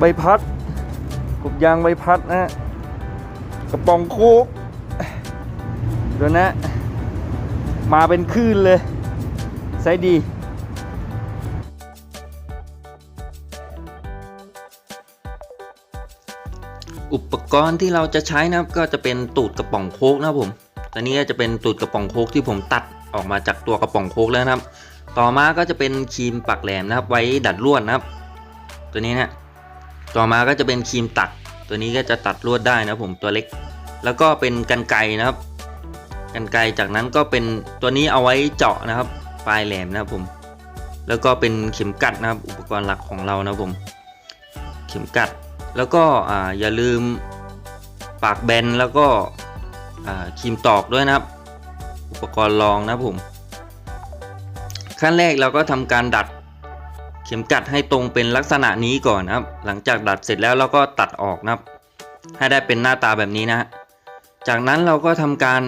ใบพัดกบยางใบพัดนะฮะกระป๋องโคกดูนะ มาเป็นคลื่นเลยไซส์ดีอุปกรณ์ที่เราจะใช้นะครับก็จะเป็นตูดกระป๋องโคกนะครับผมตอนนี้ก็จะเป็นตูดกระป๋องโคกที่ผมตัดออกมาจากตัวกระป๋องโคกแล้วนะครับ ต่อมาก็จะเป็นครีมปักแหลมนะครับ ไว้ดัดลวดนะครับ ตัวนี้นะ ต่อมาก็จะเป็นครีมตัด ตัวนี้ก็จะตัดลวดได้นะผมตัวเล็ก แล้วก็เป็นกันไกรนะครับ กันไกรจากนั้นก็เป็นตัวนี้เอาไว้เจาะนะครับ ปลายแหลมนะครับผม แล้วก็เป็นเข็มกัดนะครับ อุปกรณ์หลักของเรานะผม เข็มกัด แล้วก็อ่าอย่าลืมปากแบนแล้วก็อ่าครีมตอกด้วยนะครับ อุปกรณ์รองนะผม ขั้นแรกเราก็ทำการดัด ข็มกัดให้ตรงเป็นลักษณะนี้ก่อนนะครับ หลังจากดัดเสร็จแล้วเราก็ตัดออกนะครับ ให้ได้เป็นหน้าตาแบบนี้นะ จากนั้นเราก็ทำการ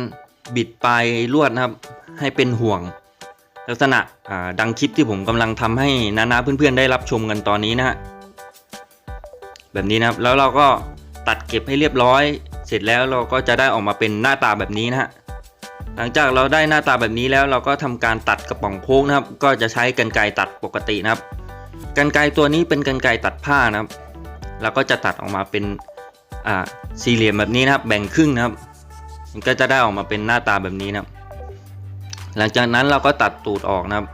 บิดปลายลวดนะครับ ให้เป็นห่วง ลักษณะดังคลิปที่ผมกำลังทำให้นาๆเพื่อนๆได้รับชมกันตอนนี้นะฮะแบบนี้นะครับแล้วเราก็ตัดเก็บให้เรียบร้อย เสร็จแล้วเราก็จะได้ออกมาเป็นหน้าตาแบบนี้นะฮะหลังจากเราได้หน้าตาแบบนี้แล้วเราก็ทำการตัดกระป๋องโค้งนะครับ ก็จะใช้กรรไกรตัดปกตินะครับ กรรไกรตัวนี้เป็นกรรไกรตัดผ้านะครับ แล้วก็จะตัดออกมาเป็นอ่าสี่เหลี่ยมแบบนี้นะครับ แบ่งครึ่งนะครับ มันก็จะได้ออกมาเป็นหน้าตาแบบนี้นะครับ หลังจากนั้นเราก็ตัดตูดออกนะครับ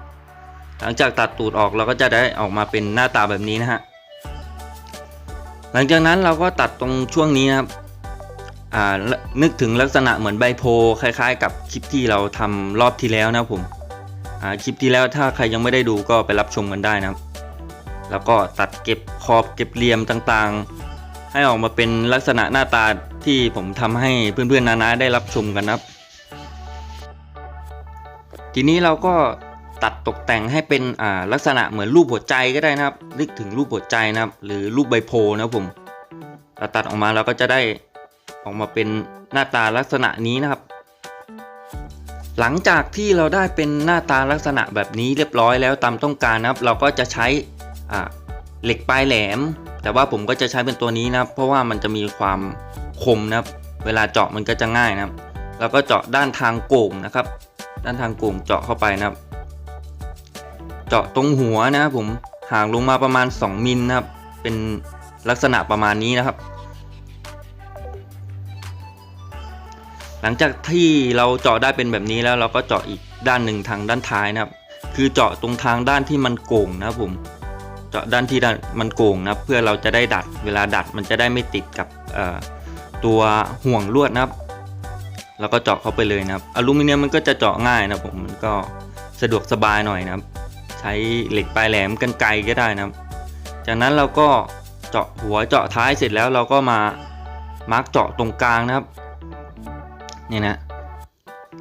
หลังจากตัดตูดออกเราก็จะได้ออกมาเป็นหน้าตาแบบนี้นะฮะ หลังจากนั้นเราก็ตัดตรงช่วงนี้นะครับนึกถึงลักษณะเหมือนใบโพลคล้าย ๆ กับคลิปที่เราทำรอบที่แล้วนะครับผมคลิปที่แล้วถ้าใครยังไม่ได้ดูก็ไปรับชมกันได้นะครับ แล้วก็ตัดเก็บขอบเก็บเหลี่ยมต่างๆ ให้ออกมาเป็นลักษณะหน้าตาที่ผมทำให้เพื่อนๆนาๆได้รับชมกันนะครับ ทีนี้เราก็ตัดตกแต่งให้เป็นอ่าลักษณะเหมือนรูปหัวใจก็ได้นะครับ นึกถึงรูปหัวใจนะครับ หรือรูปใบโพลนะผมเราตัดออกมาเราก็จะได้ออกมาเป็นหน้าตาลักษณะนี้นะครับ หลังจากที่เราได้เป็นหน้าตาลักษณะแบบนี้เรียบร้อยแล้วตามต้องการนะครับ เราก็จะใช้ เหล็กปลายแหลม แต่ว่าผมก็จะใช้เป็นตัวนี้นะครับ เพราะว่ามันจะมีความคมนะครับ เวลาเจาะมันก็จะง่ายนะครับ แล้วก็เจาะด้านทางโก่งนะครับ ด้านทางโก่งเจาะเข้าไปนะครับ เจาะตรงหัวนะครับผมห่างลงมาประมาณ 2มิลนะครับ เป็นลักษณะประมาณนี้นะครับ หลังจากที่เราเจาะได้เป็นแบบนี้แล้วเราก็เจาะอีกด้านหนึ่งทางด้านท้ายนะครับ คือเจาะตรงทางด้านที่มันโก่งนะครับผม เจาะด้านที่มันโก่งนะครับ เพื่อเราจะได้ดัดเวลาดัดมันจะได้ไม่ติดกับตัวห่วงลวดนะครับ แล้วก็เจาะเข้าไปเลยนะครับ อลูมิเนียมมันก็จะเจาะง่ายนะผมมันก็สะดวกสบายหน่อยนะครับ ใช้เหล็กปลายแหลมกันไกลก็ได้นะครับ จากนั้นเราก็เจาะหัวเจาะท้ายเสร็จแล้วเราก็มามาร์กเจาะตรงกลางนะครับเนี่ยนะ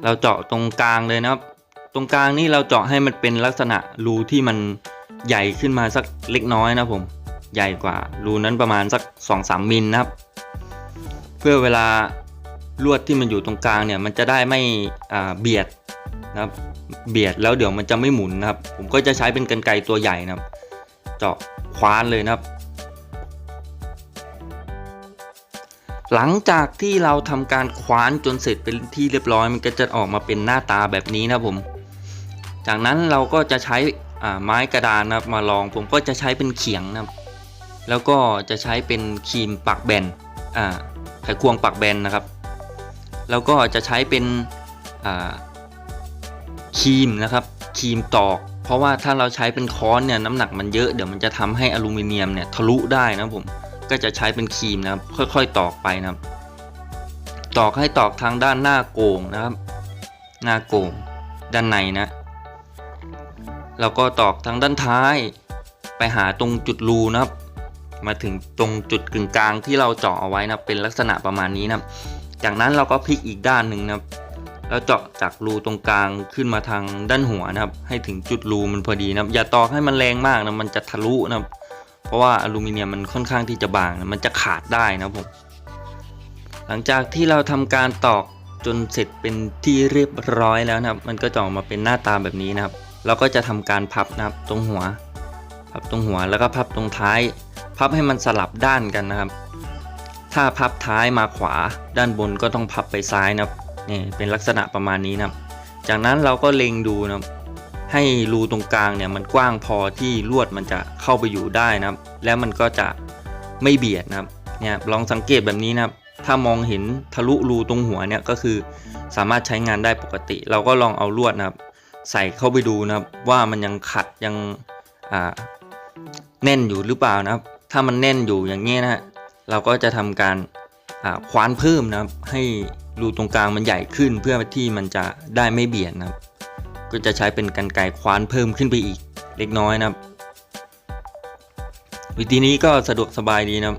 เราเจาะตรงกลางเลยนะครับ ตรงกลางนี่เราเจาะให้มันเป็นลักษณะรูที่มัน ใหญ่ขึ้นมาสักเล็กน้อยนะผมใหญ่กว่ารูนั้นประมาณสัก 2-3มิลนะครับ เพื่อเวลาลวดที่มันอยู่ตรงกลางเนี่ยมันจะได้ไม่เบียดนะครับเบียดแล้วเดี๋ยวมันจะไม่หมุนนะครับ ผมก็จะใช้เป็นกรรไกรตัวใหญ่นะครับ เจาะคว้านเลยนะครับ หลังจากที่เราทำการคว้านจนเสร็จเป็นที่เรียบร้อย มันก็จะออกมาเป็นหน้าตาแบบนี้นะผม จากนั้นเราก็จะใช้ ไม้กระดานนะครับมาลองผมก็จะใช้เป็นเขียงนะครับ แล้วก็จะใช้เป็นครีมปักแบนอ่าไขควงปักแบนนะครับ แล้วก็จะใช้เป็นอ่าครีมนะครับครีมตอก เพราะว่าถ้าเราใช้เป็นค้อนเนี่ยน้ำหนักมันเยอะเดี๋ยวมันจะทำให้อลูมิเนียมเนี่ยทะลุได้นะผมก็จะใช้เป็นครีมนะครับค่อยๆตอกไปนะครับ ตอกให้ตอกทางด้านหน้าโก่งนะครับ หน้าโก่งด้านในนะ แล้วก็ตอกทางด้านท้าย ไปหาตรงจุดรูนะครับ มาถึงตรงจุดกึ่งกลางที่เราเจาะเอาไว้นะเป็นลักษณะประมาณนี้นะครับ จากนั้นเราก็พลิกอีกด้านหนึ่งนะครับ แล้วเจาะจากรูตรงกลางขึ้นมาทางด้านหัวนะครับ ให้ถึงจุดรูมันพอดีนะครับ อย่าตอกให้มันแรงมากนะมันจะทะลุนะครับ เพราะว่าอลูมิเนียมมันค่อนข้างที่จะบางนะมันจะขาดได้นะผมหลังจากที่เราทำการตอกจนเสร็จเป็นที่เรียบร้อยแล้วนะครับ มันก็จะออกมาเป็นหน้าตาแบบนี้นะครับ เราก็จะทำการพับนะครับตรงหัว พับตรงหัวแล้วก็พับตรงท้าย พับให้มันสลับด้านกันนะครับ ถ้าพับท้ายมาขวาด้านบนก็ต้องพับไปซ้ายนะครับนี่เป็นลักษณะประมาณนี้นะครับ จากนั้นเราก็เล็งดูนะครับให้รูตรงกลางเนี่ยมันกว้างพอที่ลวดมันจะเข้าไปอยู่ได้นะครับ แล้วมันก็จะไม่เบียดนะครับเนี่ยลองสังเกตแบบนี้นะครับ ถ้ามองเห็นทะลุรูตรงหัวเนี่ยก็คือสามารถใช้งานได้ปกติ เราก็ลองเอาลวดนะครับ ใส่เข้าไปดูนะครับ ว่ามันยังขัดยังแน่นอยู่หรือเปล่านะครับ ถ้ามันแน่นอยู่อย่างนี้นะฮะเราก็จะทำการคว้านเพิ่มนะครับ ให้รูตรงกลางมันใหญ่ขึ้นเพื่อที่มันจะได้ไม่เบียดนะครับ ก็จะใช้เป็นกันไกรคว้านเพิ่มขึ้นไปอีกเล็กน้อยนะครับ วิธีนี้ก็สะดวกสบายดีนะครับ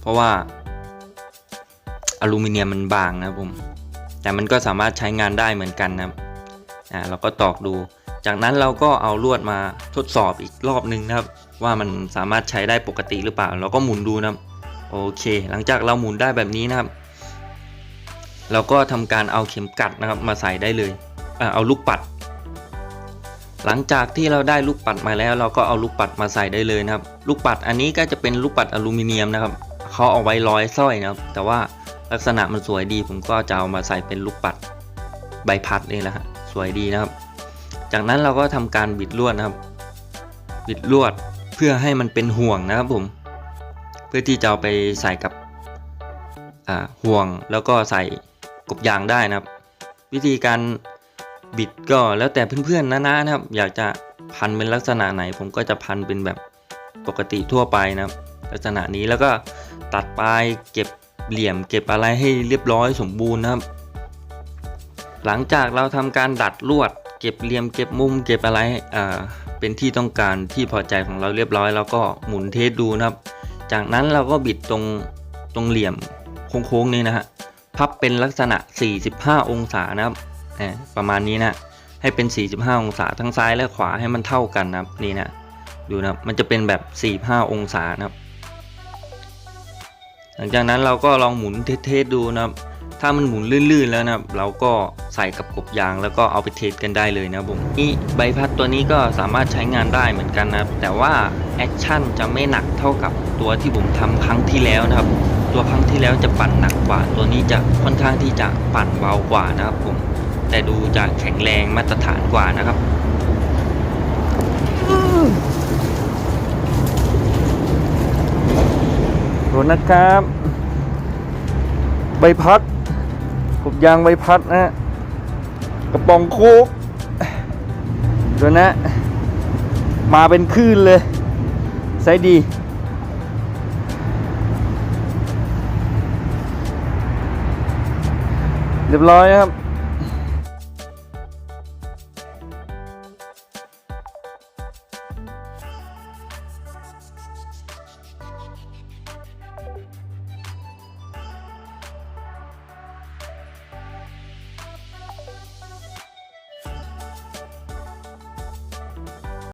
เพราะว่าอลูมิเนียมมันบางนะครับผมแต่มันก็สามารถใช้งานได้เหมือนกันนะครับ อ่าเราก็ตอกดู จากนั้นเราก็เอาลวดมาทดสอบอีกรอบหนึ่งนะครับ ว่ามันสามารถใช้ได้ปกติหรือเปล่า เราก็หมุนดูนะครับโอเค หลังจากเราหมุนได้แบบนี้นะครับ เราก็ทำการเอาเข็มกัดนะครับมาใส่ได้เลยเอาลูกปัด หลังจากที่เราได้ลูกปัดมาแล้ว เราก็เอาลูกปัดมาใส่ได้เลยนะครับ ลูกปัดอันนี้ก็จะเป็นลูกปัดอลูมิเนียมนะครับเขาเอาไว้ร้อยสร้อยนะครับ แต่ว่าลักษณะมันสวยดีผมก็จะเอามาใส่เป็นลูกปัดใบพัดนี่แหละฮะ สวยดีนะครับ จากนั้นเราก็ทำการบิดลวดนะครับ บิดลวดเพื่อให้มันเป็นห่วงนะครับผม เพื่อที่จะเอาไปใส่กับห่วงแล้วก็ใส่กบยางได้นะครับ วิธีการบิดก็แล้วแต่เพื่อนๆนะนะนะครับ อยากจะพันเป็นลักษณะไหน ผมก็จะพันเป็นแบบปกติทั่วไปนะครับ ลักษณะนี้แล้วก็ตัดปลายเก็บเหลี่ยมเก็บอะไรให้เรียบร้อยสมบูรณ์นะครับ หลังจากเราทำการดัดลวด เก็บเหลี่ยมเก็บมุมเก็บอะไรอ่าเป็นที่ต้องการที่พอใจของเราเรียบร้อย แล้วก็หมุนเทสดูนะครับ จากนั้นเราก็บิดตรงตรงเหลี่ยมโค้งๆนี้นะฮะพับเป็นลักษณะ 45 องศานะครับประมาณนี้นะให้เป็น 45 องศาทั้งซ้ายและขวาให้มันเท่ากันนะครับนี่นะดูนะมันจะเป็นแบบ 45 องศานะครับ หลังจากนั้นเราก็ลองหมุนเทสดูนะครับ ถ้ามันหมุนลื่นๆแล้วนะครับเราก็ใส่กับกบยางแล้วก็เอาไปเทสกันได้เลยนะผมนี่ใบพัดตัวนี้ก็สามารถใช้งานได้เหมือนกันนะครับแต่ว่าแอคชั่นจะไม่หนักเท่ากับตัวที่ผมทำครั้งที่แล้วนะครับ ตัวครั้งที่แล้วจะปั่นหนักกว่า ตัวนี้จะค่อนข้างที่จะปั่นเบากว่านะครับผมแต่ดูจะแข็งแรงมาตรฐานกว่านะครับโหนะครับ ใบพัด กบยางใบพัดนะฮะกระป๋องโคกตัวนะ มาเป็นคลื่นเลยไซส์ดีเรียบร้อยนะครับ